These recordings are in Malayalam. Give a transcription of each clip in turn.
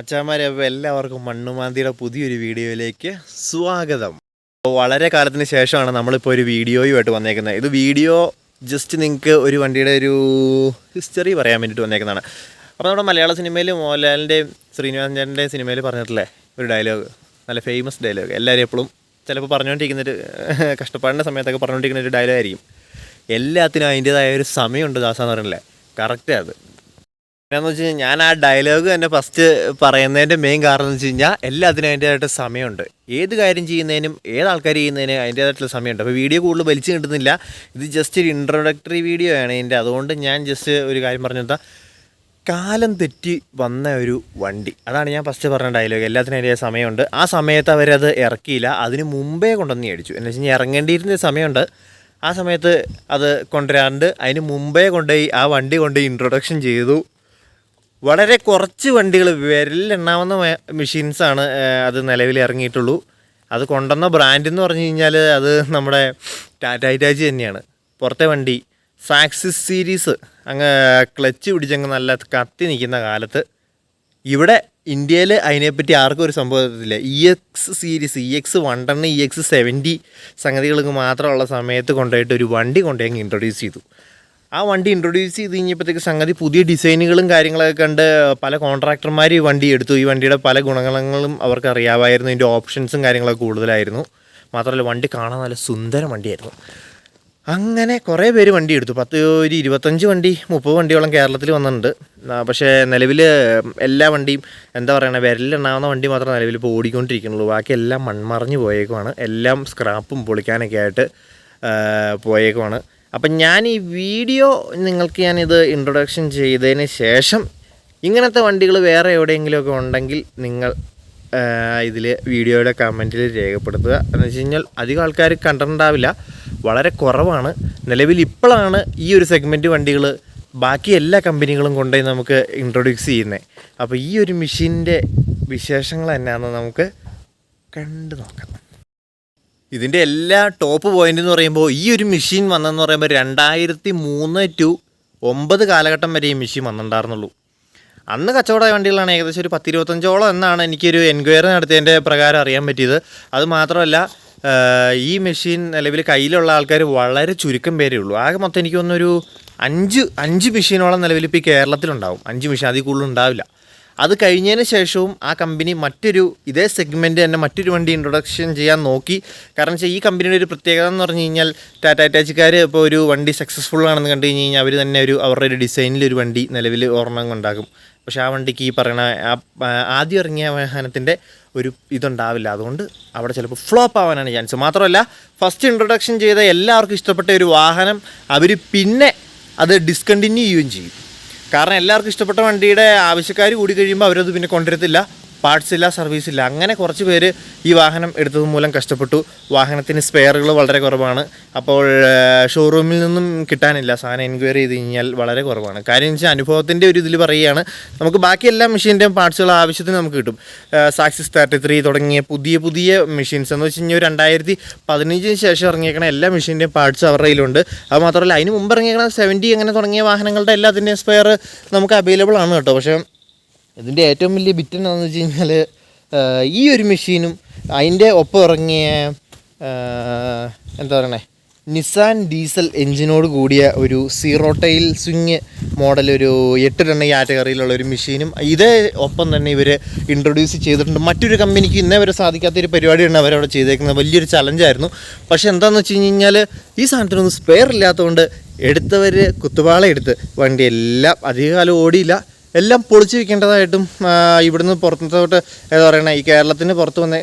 അപ്പോൾ എല്ലാവർക്കും മണ്ണുമാന്തിയുടെ പുതിയൊരു വീഡിയോയിലേക്ക് സ്വാഗതം. അപ്പോൾ വളരെ കാലത്തിന് ശേഷമാണ് നമ്മളിപ്പോൾ ഒരു വീഡിയോയുമായിട്ട് വന്നേക്കുന്നത്. ഇത് വീഡിയോ ജസ്റ്റ് നിങ്ങൾക്ക് ഒരു വണ്ടിയുടെ ഒരു ഹിസ്റ്ററി പറയാൻ വേണ്ടിയിട്ട് വന്നേക്കുന്നതാണ്. അപ്പോൾ നമ്മുടെ മലയാള സിനിമയിൽ മോഹൻലാലിന്റെയും ശ്രീനിവാസന്റെയും സിനിമയിൽ പറഞ്ഞിട്ടില്ലേ? ഒരു ഡയലോഗ് നല്ല ഫേമസ് ഡയലോഗ് എല്ലാവരും എപ്പോഴും ചിലപ്പോൾ പറഞ്ഞുകൊണ്ടിരിക്കുന്നൊരു കഷ്ടപ്പാടിന്റെ സമയത്തൊക്കെ പറഞ്ഞുകൊണ്ടിരിക്കുന്ന ഒരു ഡയലോഗ് ആയിരിക്കും. എല്ലാത്തിനും അതിന്റേതായ ഒരു സമയമുണ്ട് ദാസ എന്ന് പറഞ്ഞില്ലേ കറക്റ്റ് അത്. എന്നാന്ന് വെച്ച് കഴിഞ്ഞാൽ ഞാൻ ആ ഡയലോഗ് തന്നെ ഫസ്റ്റ് പറയുന്നതിന്റെ മെയിൻ കാരണം എന്ന് വെച്ച് കഴിഞ്ഞാൽ എല്ലാത്തിനും അതിന്റേതായിട്ട് സമയമുണ്ട്. ഏത് കാര്യം ചെയ്യുന്നതിനും ഏത് ആൾക്കാർ ചെയ്യുന്നതിനും അതിന്റേതായിട്ടുള്ള സമയമുണ്ട്. അപ്പോൾ വീഡിയോ കൂടുതൽ വലിച്ചു കിട്ടുന്നില്ല. ഇത് ജസ്റ്റ് ഒരു ഇൻട്രൊഡക്ടറി വീഡിയോ ആണ് ഇതിന്റെ അതുകൊണ്ട് ഞാൻ ജസ്റ്റ് ഒരു കാര്യം പറഞ്ഞു തന്നാൽ കാലം തെറ്റി വന്ന ഒരു വണ്ടി. അതാണ് ഞാൻ ഫസ്റ്റ് പറഞ്ഞ ഡയലോഗ് എല്ലാത്തിനും അതിന്റെ സമയമുണ്ട്. ആ സമയത്ത് അവരത് ഇറക്കിയില്ല. അതിന് മുമ്പേ കൊണ്ടുവന്ന് മേടിച്ചു. എന്ന് വെച്ച് കഴിഞ്ഞാൽ ഇറങ്ങേണ്ടിയിരുന്ന സമയമുണ്ട്. ആ സമയത്ത് അത് കൊണ്ടുവരാണ്ട് അതിന് മുമ്പേ കൊണ്ടുപോയി ആ വണ്ടി കൊണ്ടുപോയി ഇൻട്രൊഡക്ഷൻ ചെയ്തു. വളരെ കുറച്ച് വണ്ടികൾ വിരലിലെണ്ണാവുന്ന മെഷീൻസാണ് അത് നിലവിൽ ഇറങ്ങിയിട്ടുള്ളൂ. അത് കൊണ്ടുവന്ന ബ്രാൻഡ് എന്ന് പറഞ്ഞു കഴിഞ്ഞാൽ അത് നമ്മുടെ ടാറ്റ ഹിറ്റാച്ചി തന്നെയാണ്. പുറത്തെ വണ്ടി സാക്സിസ് സീരീസ് അങ്ങ് ക്ലച്ച് പിടിച്ചങ്ങ് നല്ല കത്തി നിൽക്കുന്ന കാലത്ത്. ഇവിടെ ഇന്ത്യയിൽ അതിനെപ്പറ്റി ആർക്കും ഒരു സംഭവത്തില്ല E X series E X one ton E X seventy സംഗതികൾക്ക് മാത്രമുള്ള സമയത്ത് കൊണ്ടുപോയിട്ട് ഒരു വണ്ടി കൊണ്ടുപോയി ഇൻട്രൊഡ്യൂസ് ചെയ്തു. ആ വണ്ടി ഇൻട്രൊഡ്യൂസ് ചെയ്ത് കഴിഞ്ഞപ്പോഴത്തേക്ക് സംഗതി പുതിയ ഡിസൈനുകളും കാര്യങ്ങളൊക്കെ കണ്ട് പല കോൺട്രാക്ടർമാർ ഈ വണ്ടി എടുത്തു. ഈ വണ്ടിയുടെ പല ഗുണങ്ങളും അവർക്ക് അറിയാമായിരുന്നു. ഇതിന്റെ ഓപ്ഷൻസും കാര്യങ്ങളൊക്കെ കൂടുതലായിരുന്നു. മാത്രമല്ല വണ്ടി കാണാൻ നല്ല സുന്ദര വണ്ടിയായിരുന്നു. അങ്ങനെ കുറേ പേര് വണ്ടി എടുത്തു. പത്ത് ഒരു ഇരുപത്തഞ്ച് വണ്ടി മുപ്പത് വണ്ടിയോളം കേരളത്തിൽ വന്നിട്ടുണ്ട്. പക്ഷേ നിലവിൽ എല്ലാ വണ്ടിയും എന്താ പറയുക വിരലിലെണ്ണാവുന്ന വണ്ടി മാത്രം നിലവിൽ ഇപ്പോൾ ഓടിക്കൊണ്ടിരിക്കുന്നുള്ളൂ. ബാക്കി എല്ലാം മൺമറഞ്ഞു പോയേക്കുവാണ്. എല്ലാം സ്ക്രാപ്പും പൊളിക്കാനൊക്കെ ആയിട്ട് പോയേക്കുമാണ് അപ്പം ഞാൻ ഈ വീഡിയോ നിങ്ങൾക്ക് ഞാനിത് ഇൻട്രൊഡക്ഷൻ ചെയ്തതിന് ശേഷം ഇങ്ങനത്തെ വണ്ടികൾ വേറെ എവിടെയെങ്കിലുമൊക്കെ ഉണ്ടെങ്കിൽ നിങ്ങൾ ഇതിൽ വീഡിയോയുടെ കമന്റിൽ രേഖപ്പെടുത്തുക. എന്ന് വെച്ച് കഴിഞ്ഞാൽ അധികം ആൾക്കാർ കണ്ടിട്ടുണ്ടാവില്ല. വളരെ കുറവാണ്. നിലവിൽ ഇപ്പോഴാണ് ഈ ഒരു സെഗ്മെന്റ് വണ്ടികൾ ബാക്കി എല്ലാ കമ്പനികളും കൊണ്ടുപോയി നമുക്ക് ഇൻട്രൊഡ്യൂസ് ചെയ്യുന്നത് അപ്പോൾ ഈ ഒരു മെഷീന്റെ വിശേഷങ്ങൾ എന്നാന്ന് നമുക്ക് കണ്ടു നോക്കാം. ഇതിന്റെ എല്ലാ ടോപ്പ് പോയിന്റ് എന്ന് പറയുമ്പോൾ ഈ ഒരു മെഷീൻ വന്നെന്ന് പറയുമ്പോൾ രണ്ടായിരത്തി മൂന്ന് ടു ഒമ്പത് കാലഘട്ടം വരെ ഈ മെഷീൻ വന്നിട്ടുണ്ടായിരുന്നുള്ളൂ. അന്ന് കച്ചവട വണ്ടികളാണ് ഏകദേശം ഒരു പത്തിരുപത്തഞ്ചോളം എന്നാണ് എനിക്കൊരു എൻക്വയറി നടത്തിയതിന്റെ പ്രകാരം അറിയാൻ പറ്റിയത്. അത് മാത്രമല്ല ഈ മെഷീൻ നിലവിൽ കയ്യിലുള്ള ആൾക്കാർ വളരെ ചുരുക്കം പേരേ ഉള്ളൂ. ആകെ മൊത്തം എനിക്ക് തോന്നുന്നൊരു അഞ്ച് അഞ്ച് മെഷീനോളം നിലവിൽ ഇപ്പോൾ ഈ കേരളത്തിലുണ്ടാവും. അഞ്ച് മെഷീൻ അതിൽ കൂടുതൽ ഉണ്ടാവില്ല. അത് കഴിഞ്ഞതിന് ശേഷവും ആ കമ്പനി മറ്റൊരു ഇതേ സെഗ്മെന്റ് തന്നെ മറ്റൊരു വണ്ടി ഇൻട്രൊഡക്ഷൻ ചെയ്യാൻ നോക്കി. കാരണം വെച്ചാൽ ഈ കമ്പനിയുടെ ഒരു പ്രത്യേകത എന്ന് പറഞ്ഞു കഴിഞ്ഞാൽ ടാറ്റ ടാച്ചിക്കാർ ഇപ്പോൾ ഒരു വണ്ടി സക്സസ്ഫുൾ ആണെന്ന് കണ്ടു കഴിഞ്ഞ് കഴിഞ്ഞാൽ അവർ തന്നെ ഒരു അവരുടെ ഒരു ഡിസൈനിൽ ഒരു വണ്ടി നിലവിൽ ഒരെണ്ണം കൊണ്ടാകും. പക്ഷേ ആ വണ്ടിക്ക് ഈ പറയണ ആദ്യം ഇറങ്ങിയ വാഹനത്തിന്റെ ഒരു ഇതുണ്ടാവില്ല. അതുകൊണ്ട് അവിടെ ചിലപ്പോൾ ഫ്ലോപ്പ് ആവാനാണ് ചാൻസ് മാത്രമല്ല ഫസ്റ്റ് ഇൻട്രൊഡക്ഷൻ ചെയ്ത എല്ലാവർക്കും ഇഷ്ടപ്പെട്ട ഒരു വാഹനം അവർ പിന്നെ അത് ഡിസ്കണ്ടിന്യൂ ചെയ്യുകയും ചെയ്യും. കാരണം എല്ലാവർക്കും ഇഷ്ടപ്പെട്ട വണ്ടിയുടെ ആവശ്യക്കാർ കൂടി കഴിയുമ്പോൾ അവരത് പിന്നെ കൊണ്ടുവരത്തില്ല. പാർട്സ് ഇല്ല സർവീസ് ഇല്ല. അങ്ങനെ കുറച്ച് പേര് ഈ വാഹനം എടുത്തത് മൂലം കഷ്ടപ്പെട്ടു. വാഹനത്തിന് സ്പെയറുകൾ വളരെ കുറവാണ്. അപ്പോൾ ഷോറൂമിൽ നിന്നും കിട്ടാനില്ല. സാധനം എൻക്വയറി ചെയ്ത് കഴിഞ്ഞാൽ വളരെ കുറവാണ്. കാര്യം വെച്ചാൽ അനുഭവത്തിന്റെ ഒരു ഇതിൽ പറയുകയാണ് നമുക്ക് ബാക്കി എല്ലാ മെഷീന്റെയും പാർട്സുകൾ ആവശ്യത്തിന് നമുക്ക് കിട്ടും. സാക്സിസ് തേർട്ടി ത്രീ തുടങ്ങിയ പുതിയ പുതിയ മെഷീൻസ് എന്ന് വെച്ച് കഴിഞ്ഞാൽ രണ്ടായിരത്തി പതിനഞ്ചിന് ശേഷം ഇറങ്ങിയേക്കണ എല്ലാ മെഷീന്റെയും പാർട്സ് അവരുടെ കയ്യിലുണ്ട്. അത് മാത്രമല്ല അതിന് മുമ്പ് ഇറങ്ങിയേക്കണ സെവന്റി അങ്ങനെ തുടങ്ങിയ വാഹനങ്ങളുടെ എല്ലാത്തിന്റെയും സ്പെയർ നമുക്ക് അവൈലബിൾ ആണ് കേട്ടോ. പക്ഷേ ഇതിന്റെ ഏറ്റവും വലിയ ബിറ്റ് എന്താണെന്ന് വെച്ച് കഴിഞ്ഞാൽ ഈ ഒരു മെഷീനും അതിന്റെ ഒപ്പം ഇറങ്ങിയ എന്താ പറയണേ നിസാൻ ഡീസൽ എഞ്ചിനോട് കൂടിയ ഒരു സീറോ ടൈൽ സ്വിങ് മോഡൽ ഒരു എട്ട് ടൺ കാറ്റഗറിയിലുള്ള ഒരു മെഷീനും ഇതേ ഒപ്പം തന്നെ ഇവർ ഇൻട്രൊഡ്യൂസ് ചെയ്തിട്ടുണ്ട്. മറ്റൊരു കമ്പനിക്ക് ഇന്നേ വരെ സാധിക്കാത്തൊരു പരിപാടിയാണ് അവരവിടെ ചെയ്തേക്കുന്നത്. വലിയൊരു ചലഞ്ചായിരുന്നു പക്ഷേ എന്താണെന്ന് വെച്ച് കഴിഞ്ഞാൽ ഈ സാധനത്തിനൊന്നും സ്പെയർ ഇല്ലാത്തതുകൊണ്ട് എടുത്തവർ കുത്തുപാള എടുത്ത് വണ്ടി എല്ലാം അധികകാലം ഓടിയില്ല. എല്ലാം പൊളിച്ച് വെക്കേണ്ടതായിട്ടും ഇവിടുന്ന് പുറത്തോട്ട് എന്താ പറയണ ഈ കേരളത്തിന് പുറത്ത് വന്ന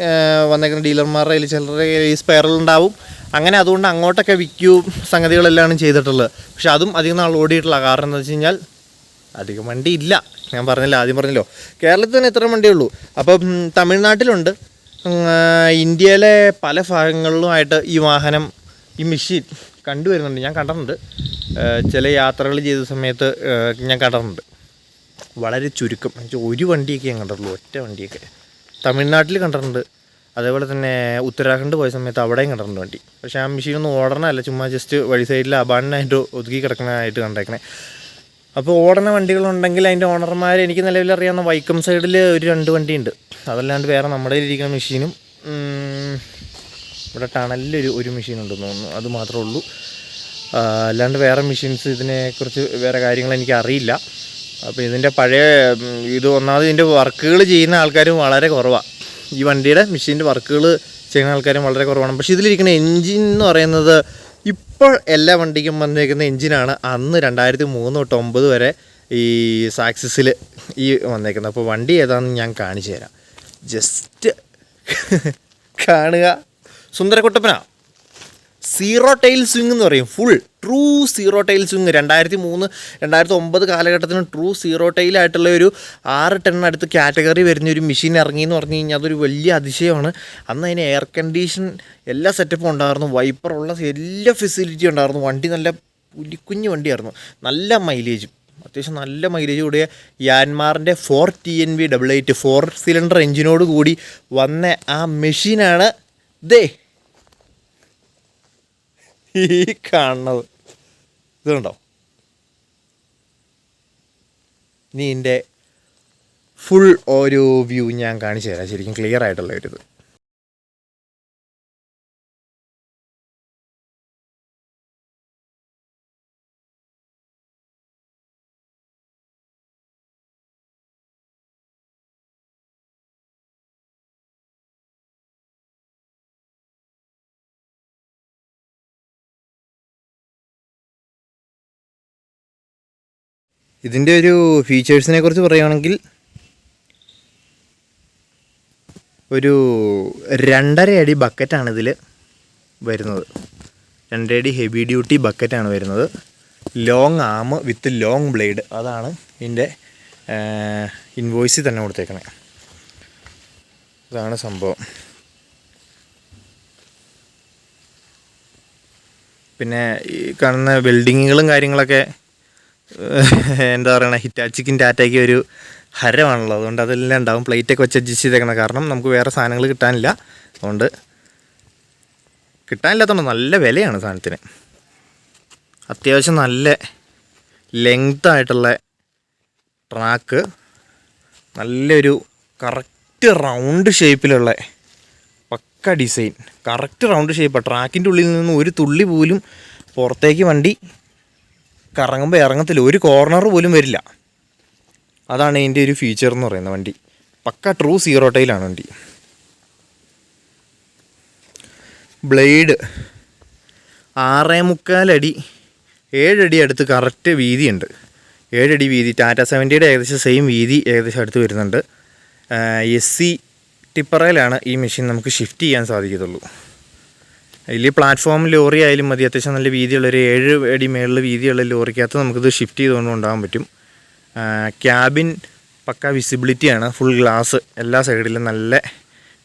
വന്നേക്കുന്ന ഡീലർമാരുടെ കയ്യിൽ ചിലരുടെ കയ്യിൽ സ്പെയറുകളുണ്ടാവും അങ്ങനെ അതുകൊണ്ട് അങ്ങോട്ടൊക്കെ വിൽക്കൂ സംഗതികളെല്ലാം ചെയ്തിട്ടുള്ളത്. പക്ഷെ അതും അധികം നാൾ ഓടിയിട്ടുള്ള കാരണം എന്താ വെച്ച് കഴിഞ്ഞാൽ അധികം വണ്ടി ഇല്ല. ഞാൻ പറഞ്ഞില്ല ആദ്യം പറഞ്ഞല്ലോ. കേരളത്തിൽ തന്നെ വണ്ടിയേ ഉള്ളൂ. അപ്പം തമിഴ്നാട്ടിലുണ്ട്. ഇന്ത്യയിലെ പല ഭാഗങ്ങളിലുമായിട്ട് ഈ വാഹനം ഈ മെഷീൻ കണ്ടുവരുന്നുണ്ട്. ഞാൻ കണ്ടിട്ടുണ്ട്. ചില യാത്രകൾ ചെയ്ത സമയത്ത് ഞാൻ കണ്ടിട്ടുണ്ട്. വളരെ ചുരുക്കം. ഒരു വണ്ടിയൊക്കെ ഞാൻ കണ്ടിട്ടുള്ളൂ ഒറ്റ വണ്ടിയൊക്കെ. തമിഴ്നാട്ടിൽ കണ്ടിട്ടുണ്ട്. അതേപോലെ തന്നെ ഉത്തരാഖണ്ഡ് പോയ സമയത്ത് അവിടെയും കണ്ടിട്ടുണ്ട് വണ്ടി. പക്ഷേ ആ മെഷീൻ ഒന്നും ഓടണമല്ല ചുമ്മാ ജസ്റ്റ് വഴി സൈഡിൽ അബാണ്ടനായിട്ട് ഒതുക്കി കിടക്കണതായിട്ട് കണ്ടേക്കണേ. അപ്പോൾ ഓടുന്ന വണ്ടികളുണ്ടെങ്കിൽ അതിന്റെ ഓണർമാർ എനിക്ക് നിലവിൽ അറിയാവുന്ന വൈക്കം സൈഡിൽ ഒരു രണ്ട് വണ്ടിയുണ്ട്. അതല്ലാണ്ട് വേറെ നമ്മുടെ ഇരിക്കുന്ന മെഷീനും ഇവിടെ ടണലിലൊരു ഒരു മെഷീൻ ഉണ്ടെന്ന് തോന്നുന്നു. അത് മാത്രമേ ഉള്ളൂ. അല്ലാണ്ട് വേറെ മെഷീൻസ് ഇതിനെക്കുറിച്ച് വേറെ കാര്യങ്ങൾ എനിക്ക് അറിയില്ല. അപ്പോൾ ഇതിന്റെ പഴയ ഇത് ഒന്നാമത് ഇതിന്റെ വർക്കുകൾ ചെയ്യുന്ന ആൾക്കാരും വളരെ കുറവാണ് ഈ വണ്ടിയുടെ മെഷീന്റെ വർക്കുകൾ ചെയ്യുന്ന ആൾക്കാരും വളരെ കുറവാണ്. പക്ഷേ ഇതിലിരിക്കുന്ന എൻജിൻ എന്ന് പറയുന്നത് ഇപ്പോൾ എല്ലാ വണ്ടിക്കും വന്നിരിക്കുന്ന എൻജിനാണ് അന്ന് രണ്ടായിരത്തി മൂന്ന് തൊട്ട് ഒമ്പത് വരെ ഈ സാക്സിസിൽ ഈ വന്നേക്കുന്നത്. അപ്പോൾ വണ്ടി ഏതാണെന്ന് ഞാൻ കാണിച്ചു തരാം. ജസ്റ്റ് കാണുക. സുന്ദരക്കുട്ടപ്പന സീറോ ടൈൽ സ്വിങ് എന്ന് പറയും. Full true zero tail swing രണ്ടായിരത്തി മൂന്ന് രണ്ടായിരത്തി ഒമ്പത് കാലഘട്ടത്തിന് ട്രൂ സീറോ ടൈലായിട്ടുള്ള ഒരു ആറ് ടൺ അടുത്ത് കാറ്റഗറി വരുന്ന ഒരു മെഷീൻ ഇറങ്ങി എന്ന് പറഞ്ഞു കഴിഞ്ഞാൽ അതൊരു വലിയ അതിശയമാണ്. അന്ന് അതിന് എയർ കണ്ടീഷൻ എല്ലാ സെറ്റപ്പും ഉണ്ടായിരുന്നു. വൈപ്പറുള്ള എല്ലാ ഫെസിലിറ്റി ഉണ്ടായിരുന്നു. വണ്ടി നല്ല പുലിക്കുഞ്ഞു വണ്ടിയായിരുന്നു. നല്ല മൈലേജും അത്യാവശ്യം നല്ല മൈലേജ് കൂടിയ യാൻമാറിന്റെ four T N V double eight four cylinder എഞ്ചിനോട് കൂടി വന്ന ആ മെഷീനാണ് ദേ ഈ കാണുന്നത്. ഇനി ഇതിന്റെ ഫുൾ ഒരു വ്യൂ ഞാൻ കാണിച്ചു തരാം ശരിക്കും ക്ലിയർ ആയിട്ടുള്ള ഒരു ഇത് ഇതിന്റെ ഒരു ഫീച്ചേഴ്സിനെ കുറിച്ച് പറയുകയാണെങ്കിൽ ഒരു രണ്ടര അടി ബക്കറ്റാണ് ഇതിൽ വരുന്നത്. രണ്ടര അടി ഹെവി ഡ്യൂട്ടി ബക്കറ്റാണ് വരുന്നത്. Long arm with long blade അതാണ് ഇതിന്റെ ഇൻവോയ്സിൽ തന്നെ കൊടുത്തേക്കണേ. അതാണ് സംഭവം. പിന്നെ ഈ കാണുന്ന വെൽഡിങ്ങുകളും കാര്യങ്ങളൊക്കെ എന്താ പറയണ ഹിറ്റാച്ചിക്കും ടാറ്റയ്ക്കും ഒരു ഹരമാണല്ലോ. അതുകൊണ്ട് അതെല്ലാം ഉണ്ടാവും. പ്ലേറ്റൊക്കെ വെച്ച് അഡ്ജസ്റ്റ് ചെയ്തേക്കണം. കാരണം നമുക്ക് വേറെ സാധനങ്ങൾ കിട്ടാനില്ല. അതുകൊണ്ട് കിട്ടാനില്ലാത്തതുകൊണ്ട് നല്ല വിലയാണ് സാധനത്തിന്. അത്യാവശ്യം നല്ല ലെങ്ത് ആയിട്ടുള്ള ട്രാക്ക് നല്ലൊരു കറക്റ്റ് റൗണ്ട് ഷേപ്പിലുള്ള പക്ക ഡിസൈൻ കറക്റ്റ് റൗണ്ട് ഷേപ്പാണ് ട്രാക്കിന്റെ ഉള്ളിൽ നിന്ന് ഒരു തുള്ളി പോലും പുറത്തേക്ക് വണ്ടി കറങ്ങുമ്പോൾ ഇറങ്ങത്തില്ല. ഒരു കോർണർ പോലും വരില്ല. അതാണ് ഇതിന്റെ ഒരു ഫീച്ചർ എന്ന് പറയുന്ന വണ്ടി. പക്ക ട്രൂ സീറോ ടൈലാണ് വണ്ടി. ബ്ലേഡ് ആറേ മുക്കാലടി ഏഴടി അടുത്ത് കറക്റ്റ് വീതിയുണ്ട്. ഏഴടി വീതി ടാറ്റ സെവന്റിയുടെ ഏകദേശം സെയിം വീതി ഏകദേശം അടുത്ത് വരുന്നുണ്ട്. എസ് സി ടിപ്പറയിലാണ് ഈ മെഷീൻ നമുക്ക് ഷിഫ്റ്റ് ചെയ്യാൻ സാധിക്കത്തുള്ളൂ. അതിൽ പ്ലാറ്റ്ഫോം ലോറി ആയാലും മതി. അത്യാവശ്യം നല്ല വീതിയുള്ള ഒരു ഏഴ് അടി മേളിൽ വീതിയുള്ള ലോറിക്കകത്ത് നമുക്കിത് ഷിഫ്റ്റ് ചെയ്തുകൊണ്ട് കൊണ്ടുപോകാൻ പറ്റും. ക്യാബിൻ പക്ക വിസിബിലിറ്റി ആണ്. ഫുൾ ഗ്ലാസ് എല്ലാ സൈഡിലും നല്ല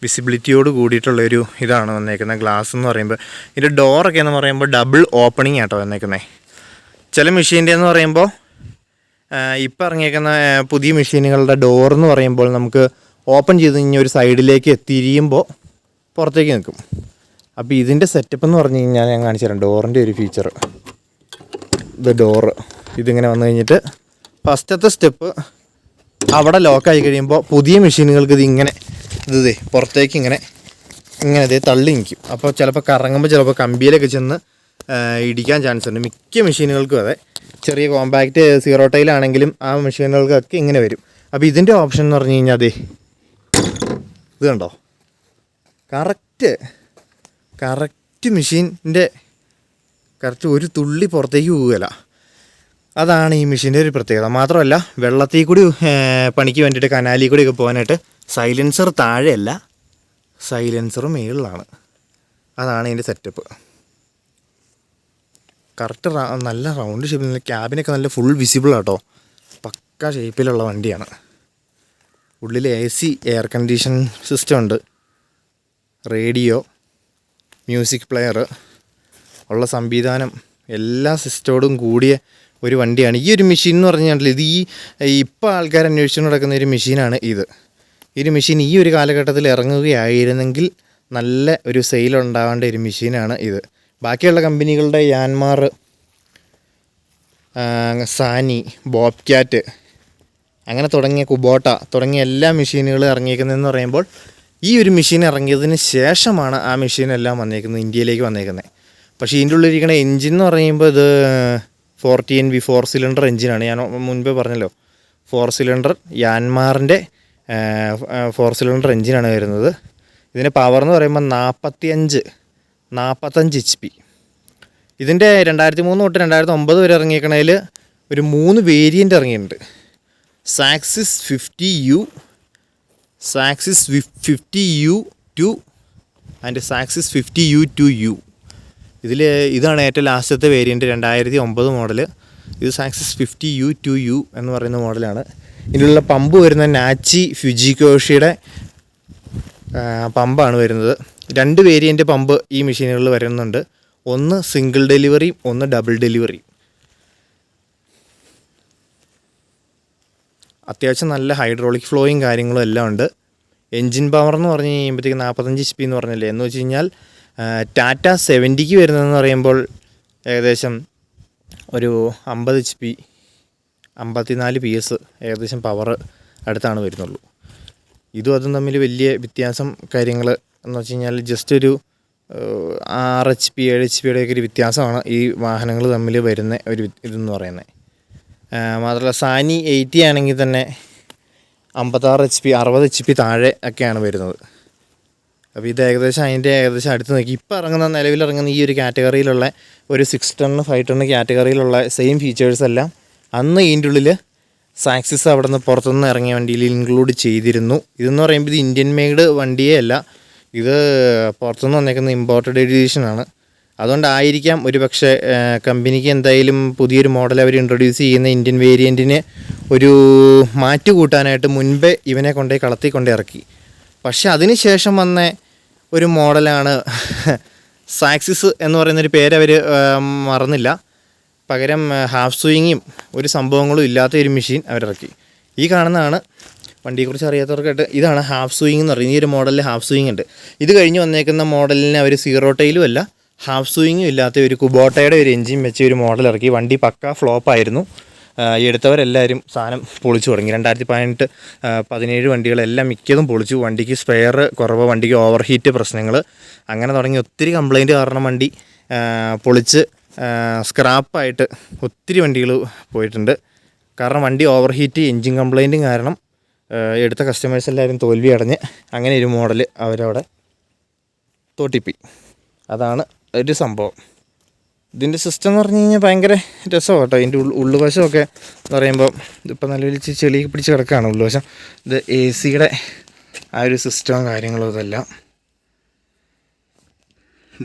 വിസിബിലിറ്റിയോട് കൂടിയിട്ടുള്ളൊരു ഇതാണ് വന്നേക്കുന്നത് ഗ്ലാസ് എന്ന് പറയുമ്പോൾ ഇതിന്റെ ഡോറൊക്കെ എന്ന് പറയുമ്പോൾ ഡബിൾ ഓപ്പണിംഗ് ആട്ടോ വന്നേക്കുന്നത് ചില മെഷീന്റെ എന്ന് പറയുമ്പോൾ ഇപ്പം ഇറങ്ങിയേക്കുന്ന പുതിയ മെഷീനുകളുടെ ഡോർ എന്ന് പറയുമ്പോൾ നമുക്ക് ഓപ്പൺ ചെയ്ത് കഴിഞ്ഞാൽ ഒരു സൈഡിലേക്ക് തിരിയുമ്പോൾ പുറത്തേക്ക് നിൽക്കും. അപ്പോൾ ഇതിന്റെ സെറ്റപ്പ് എന്ന് പറഞ്ഞു കഴിഞ്ഞാൽ ഞാൻ കാണിച്ചു തരാം ഡോറിന്റെ ഒരു ഫീച്ചർ ഇത് ഡോറ് ഇതിങ്ങനെ വന്നു കഴിഞ്ഞിട്ട് ഫസ്റ്റത്തെ സ്റ്റെപ്പ് അവിടെ ലോക്കായി കഴിയുമ്പോൾ പുതിയ മെഷീനുകൾക്ക് ഇത് ഇങ്ങനെ ഇത് പുറത്തേക്ക് ഇങ്ങനെ ഇങ്ങനെ ഇതേ തള്ളി നിൽക്കും. അപ്പോൾ ചിലപ്പോൾ കറങ്ങുമ്പോൾ ചിലപ്പോൾ കമ്പിയിലൊക്കെ ചെന്ന് ഇടിക്കാൻ ചാൻസ് ഉണ്ട്. മിക്ക മെഷീനുകൾക്കും അതെ. ചെറിയ കോമ്പാക്റ്റ് സീറോ ടൈലാണെങ്കിലും ആ മെഷീനുകൾക്കൊക്കെ ഇങ്ങനെ വരും. അപ്പോൾ ഇതിന്റെ ഓപ്ഷൻ എന്ന് പറഞ്ഞു കഴിഞ്ഞാൽ അതെ ഇത് കണ്ടോ? കറക്റ്റ് കറക്റ്റ് മെഷീന്റെ കറക്റ്റ് ഒരു തുള്ളി പുറത്തേക്ക് പോവുകയില്ല. അതാണ് ഈ മെഷീന്റെ ഒരു പ്രത്യേകത. മാത്രമല്ല വെള്ളത്തിൽ കൂടി പണിക്ക് വേണ്ടിയിട്ട് കനാലിൽ കൂടി ഒക്കെ പോകാനായിട്ട് സൈലൻസർ താഴെയല്ല സൈലൻസർ മേളിലാണ് അതാണ് ഇതിന്റെ സെറ്റപ്പ് കറക്റ്റ് നല്ല റൗണ്ട് ഷേപ്പിൽ ക്യാബിനൊക്കെ നല്ല ഫുൾ വിസിബിൾ ആട്ടോ. പക്ക ഷേപ്പിലുള്ള വണ്ടിയാണ്. ഉള്ളിൽ A C air condition system ഉണ്ട്. റേഡിയോ മ്യൂസിക് പ്ലെയർ ഉള്ള സംവിധാനം എല്ലാ സിസ്റ്റോടും കൂടിയ ഒരു വണ്ടിയാണ്. ഈ ഒരു മെഷീൻ എന്ന് പറഞ്ഞാൽ ഇത് ഈ ഇപ്പോൾ ആൾക്കാർ അന്വേഷിച്ചു നടക്കുന്ന ഒരു മെഷീനാണ് ഇത്. ഈ ഒരു മെഷീൻ ഈ ഒരു കാലഘട്ടത്തിൽ ഇറങ്ങുകയായിരുന്നെങ്കിൽ നല്ല ഒരു സെയിൽ ഉണ്ടാവേണ്ട ഒരു മെഷീനാണ് ഇത്. ബാക്കിയുള്ള കമ്പനികളുടെ യാൻമാർ സാനി ബോബ് ക്യാറ്റ് അങ്ങനെ തുടങ്ങിയ കുബോട്ട തുടങ്ങിയ എല്ലാ മെഷീനുകളും ഇറങ്ങിയിരിക്കുന്നതെന്ന് പറയുമ്പോൾ ഈ ഒരു മെഷീൻ ഇറങ്ങിയതിന് ശേഷമാണ് ആ മെഷീൻ എല്ലാം വന്നേക്കുന്നത് ഇന്ത്യയിലേക്ക് വന്നേക്കുന്നത്. പക്ഷേ ഇതിന്റെ ഉള്ളിലിരിക്കുന്ന എൻജിൻ എന്ന് പറയുമ്പോൾ ഇത് forty N V four cylinder എൻജിനാണ് ഞാൻ മുൻപേ പറഞ്ഞല്ലോ ഫോർ സിലിണ്ടർ യാൻമാറിന്റെ ഫോർ സിലിണ്ടർ എൻജിനാണ് വരുന്നത്. ഇതിന്റെ പവർ എന്ന് പറയുമ്പോൾ നാൽപ്പത്തി അഞ്ച് നാൽപ്പത്തഞ്ച് എച്ച് പി ഇതിന്റെ രണ്ടായിരത്തി മൂന്ന് തൊട്ട് രണ്ടായിരത്തി ഒമ്പത് വരെ ഇറങ്ങിയേക്കണതിൽ ഒരു മൂന്ന് വേരിയന്റ് ഇറങ്ങിയിട്ടുണ്ട്. സാക്സിസ് fifty U സാക്സിസ് fifty U two and സാക്സിസ് fifty U two U ഇതിൽ ഇതാണ് ഏറ്റവും ലാസ്റ്റത്തെ വേരിയന്റ് രണ്ടായിരത്തി ഒമ്പത് മോഡൽ ഇത് സാക്സിസ് ഫിഫ്റ്റി യു ടു യു എന്ന് പറയുന്ന മോഡലാണ് ഇതിലുള്ള പമ്പ് വരുന്ന നാച്ചി ഫ്യുജിക്കോഷിയുടെ പമ്പാണ് വരുന്നത്. രണ്ട് വേരിയന്റ് പമ്പ് ഈ മെഷീനുകളിൽ വരുന്നുണ്ട്. ഒന്ന് സിംഗിൾ ഡെലിവറി ഒന്ന് ഡബിൾ ഡെലിവറി അത്യാവശ്യം നല്ല ഹൈഡ്രോളിക് ഫ്ലോയും കാര്യങ്ങളും എല്ലാം ഉണ്ട്. എൻജിൻ പവർ എന്ന് പറഞ്ഞു കഴിയുമ്പോഴത്തേക്ക് നാൽപ്പത്തഞ്ച് എച്ച് പി എന്ന് പറഞ്ഞില്ലേ? എന്ന് വെച്ച് കഴിഞ്ഞാൽ ടാറ്റ സെവന്റിക്ക് വരുന്നതെന്ന് പറയുമ്പോൾ ഏകദേശം ഒരു അമ്പത് എച്ച് പി അമ്പത്തിനാല് പി എസ് ഏകദേശം പവർ അടുത്താണ് വരുന്നുള്ളൂ. ഇതും അതും തമ്മിൽ വലിയ വ്യത്യാസം കാര്യങ്ങൾ എന്ന് വെച്ച് കഴിഞ്ഞാൽ ജസ്റ്റ് ഒരു ആറ് എച്ച് പി ഏഴ് എച്ച് പിയുടെ ഒക്കെ ഒരു വ്യത്യാസമാണ് ഈ വാഹനങ്ങൾ തമ്മിൽ വരുന്ന ഒരു ഇതെന്ന് പറയുന്നത്. മാത്രമല്ല സാനി എയ്റ്റി ആണെങ്കിൽ തന്നെ അമ്പത്താറ് എച്ച് പി അറുപത് എച്ച് പി താഴെ ഒക്കെയാണ് വരുന്നത്. അപ്പോൾ ഇത് ഏകദേശം അതിന്റെ ഏകദേശം അടുത്ത് നോക്കി ഇപ്പോൾ ഇറങ്ങുന്ന നിലവിൽ ഇറങ്ങുന്ന ഈ ഒരു കാറ്റഗറിയിലുള്ള ഒരു സിക്സ് ടൺ ഫൈവ് ടൺ കാറ്റഗറിയിലുള്ള സെയിം ഫീച്ചേഴ്സ് എല്ലാം അന്ന് ഇതിന്റെ ഉള്ളിൽ സാക്സിസ് അവിടെ നിന്ന് പുറത്തുനിന്ന് ഇറങ്ങിയ വണ്ടിയിൽ ഇൻക്ലൂഡ് ചെയ്തിരുന്നു. ഇതെന്ന് പറയുമ്പോൾ ഇത് ഇന്ത്യൻ മെയ്ഡ് വണ്ടിയേ അല്ല. ഇത് പുറത്തുനിന്ന് വന്നേക്കുന്ന ഇമ്പോർട്ടഡ് എഡിഷനാണ് അതുകൊണ്ടായിരിക്കാം ഒരു പക്ഷേ കമ്പനിക്ക് എന്തായാലും പുതിയൊരു മോഡൽ അവർ ഇൻട്രൊഡ്യൂസ് ചെയ്യുന്ന ഇന്ത്യൻ വേരിയന്റിന് ഒരു മാറ്റു കൂട്ടാനായിട്ട് മുൻപേ ഇവനെ കൊണ്ടേ കളത്തി കൊണ്ടേ ഇറക്കി. പക്ഷേ അതിന് ശേഷം വന്ന ഒരു മോഡലാണ് സാക്സിസ് എന്ന് പറയുന്നൊരു പേര് അവർ മറന്നില്ല. പകരം ഹാഫ് സ്വിങ്ങും ഒരു സംഭവങ്ങളും ഇല്ലാത്ത ഒരു മെഷീൻ അവരിറക്കി. ഈ കാണുന്നതാണ് വണ്ടിയെക്കുറിച്ച് അറിയാത്തവർക്കായിട്ട് ഇതാണ് ഹാഫ് സ്വിങ് എന്ന് പറയുന്നത്. ഈ ഒരു മോഡലിൽ ഹാഫ് സ്വിങ് ഉണ്ട് ഇത് കഴിഞ്ഞ് വന്നേക്കുന്ന മോഡലിന് അവർ സീറോ ടൈലും അല്ല ഹാഫ് സ്വിങ്ങും ഇല്ലാത്ത ഒരു കുബോട്ടയുടെ ഒരു എഞ്ചിൻ വെച്ച് ഒരു മോഡൽ ഇറക്കി. വണ്ടി പക്ക ഫ്ലോപ്പായിരുന്നു ഈ എടുത്തവരെല്ലാവരും സാധനം പൊളിച്ചു തുടങ്ങി. രണ്ടായിരത്തി പതിനെട്ട് പതിനേഴ് വണ്ടികളെല്ലാം മിക്കതും പൊളിച്ചു. വണ്ടിക്ക് സ്പെയർ കുറവ് വണ്ടിക്ക് ഓവർ ഹീറ്റ് പ്രശ്നങ്ങൾ. അങ്ങനെ തുടങ്ങി. ഒത്തിരി കംപ്ലൈന്റ് കാരണം വണ്ടി പൊളിച്ച് സ്ക്രാപ്പായിട്ട് ഒത്തിരി വണ്ടികൾ പോയിട്ടുണ്ട്. കാരണം വണ്ടി ഓവർ ഹീറ്റ് എൻജിൻ കംപ്ലൈന്റും കാരണം എടുത്ത കസ്റ്റമേഴ്സ് എല്ലാവരും തോൽവി അടഞ്ഞ് അങ്ങനെ ഒരു മോഡൽ അവരവിടെ തോട്ടിപ്പി അതാണ് ഒരു സംഭവം. ഇതിന്റെ സിസ്റ്റം എന്ന് പറഞ്ഞു കഴിഞ്ഞാൽ ഭയങ്കര രസമാണ് കേട്ടോ. ഇതിന്റെ ഉൾ ഉള്ളുവശമൊക്കെ എന്ന് പറയുമ്പോൾ ഇതിപ്പോൾ നല്ല വലിയ ചെളി പിടിച്ച് കിടക്കുകയാണ് ഉള്ളുവശം ഇത് എ സിയുടെ ആ ഒരു സിസ്റ്റവും കാര്യങ്ങളും ഇതെല്ലാം.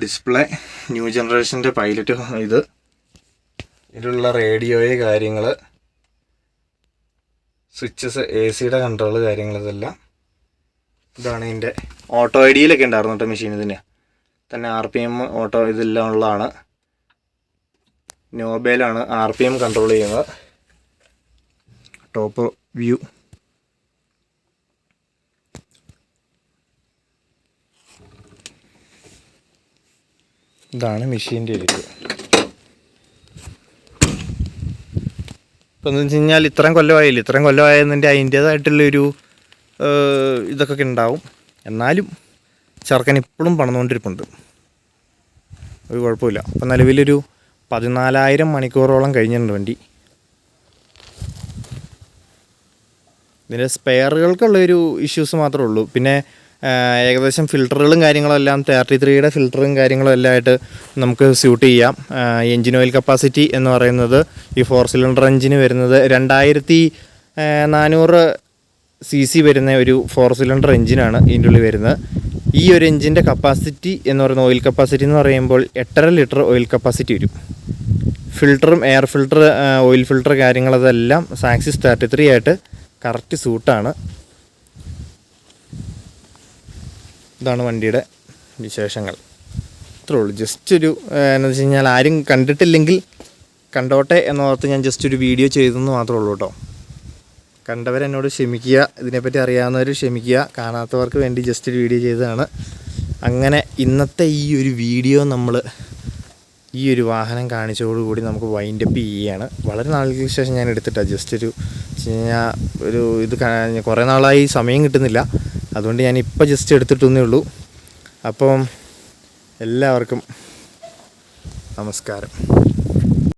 ഡിസ്പ്ലേ ന്യൂ ജനറേഷന്റെ പൈലറ്റ് ഇത്. ഇതിലുള്ള റേഡിയോയെ കാര്യങ്ങൾ സ്വിച്ചസ് എ സിയുടെ കൺട്രോൾ കാര്യങ്ങൾ ഇതെല്ലാം. ഇതാണ് ഇതിന്റെ ഓട്ടോ ഐ ഡിയിലൊക്കെ ഉണ്ടായിരുന്നു കേട്ടോ മെഷീൻ ഇതിന്. തന്നെ ആർ പി എം ഓട്ടോ ഇതെല്ലാം ഉള്ളതാണ് നോബേലാണ് ആർ പി എം കൺട്രോൾ ചെയ്യുന്നത്. ടോപ്പ് വ്യൂ ഇതാണ് മെഷീന്റെ ഇരിക്കുക ഇപ്പം എന്ന് വെച്ച് കഴിഞ്ഞാൽ ഇത്രയും കൊല്ലമായില്ല? ഇത്രയും കൊല്ലമായതിന്റെ അതിന്റേതായിട്ടുള്ളൊരു ഇതൊക്കെ ഉണ്ടാവും. എന്നാലും ചെറുക്കൻ ഇപ്പോഴും പണിതുകൊണ്ടിരിപ്പുണ്ട്. ഒരു കുഴപ്പമില്ല. അപ്പം നിലവിലൊരു പതിനാലായിരം മണിക്കൂറോളം കഴിഞ്ഞിട്ടുണ്ട് വണ്ടി. ഇതിന്റെ സ്പെയറുകൾക്കുള്ളൊരു ഇഷ്യൂസ് മാത്രമേ ഉള്ളൂ. പിന്നെ ഏകദേശം ഫിൽറ്ററുകളും കാര്യങ്ങളും എല്ലാം തേർട്ടി ത്രീയുടെ ഫിൽറ്ററും കാര്യങ്ങളും എല്ലാം ആയിട്ട് നമുക്ക് സ്യൂട്ട് ചെയ്യാം. എൻജിൻ ഓയിൽ കപ്പാസിറ്റി എന്ന് പറയുന്നത് ഈ ഫോർ സിലിണ്ടർ എഞ്ചിന് വരുന്നത് രണ്ടായിരത്തി നാനൂറ് സി സി വരുന്ന ഒരു ഫോർ സിലിണ്ടർ എഞ്ചിനാണ് ഇതിന്റെ ഉള്ളിൽ വരുന്നത്. ഈ ഒരു എഞ്ചിന്റെ കപ്പാസിറ്റി എന്ന് പറയുന്ന ഓയിൽ കപ്പാസിറ്റി എന്ന് പറയുമ്പോൾ എട്ടര ലിറ്റർ ഓയിൽ കപ്പാസിറ്റി വരും. ഫിൽറ്ററും എയർ ഫിൽട്ടർ ഓയിൽ ഫിൽറ്റർ കാര്യങ്ങളതെല്ലാം സാക്സിസ് തേർട്ടി ത്രീ ആയിട്ട് കറക്റ്റ് സൂട്ടാണ് ഇതാണ് വണ്ടിയുടെ വിശേഷങ്ങൾ. ഇത്രേ ഉള്ളൂ. ജസ്റ്റ് ഒരു എന്ന് വെച്ച് കഴിഞ്ഞാൽ ആരും കണ്ടിട്ടില്ലെങ്കിൽ കണ്ടോട്ടെ എന്നോർത്ത് ഞാൻ ജസ്റ്റ് ഒരു വീഡിയോ ചെയ്തെന്ന് മാത്രമേ ഉള്ളൂ കേട്ടോ. കണ്ടവരെന്നോട് ക്ഷമിക്കുക ഇതിനെപ്പറ്റി അറിയാവുന്നവർ ക്ഷമിക്കുക കാണാത്തവർക്ക് വേണ്ടി ജസ്റ്റ് ഒരു വീഡിയോ ചെയ്തതാണ്. അങ്ങനെ ഇന്നത്തെ ഈ ഒരു വീഡിയോ നമ്മൾ ഈ ഒരു വാഹനം കാണിച്ചതോടുകൂടി നമുക്ക് വൈൻഡപ്പ് ചെയ്യുകയാണ്. വളരെ നാളുകൾക്ക് ശേഷം ഞാൻ എടുത്തിട്ടാണ് ജസ്റ്റ് ഒരു ഞാൻ ഒരു ഇത് കുറേ നാളായി സമയം കിട്ടുന്നില്ല. അതുകൊണ്ട് ഞാൻ ഇപ്പോൾ ജസ്റ്റ് എടുത്തിട്ടൊന്നേ ഉള്ളൂ. അപ്പം എല്ലാവർക്കും നമസ്കാരം.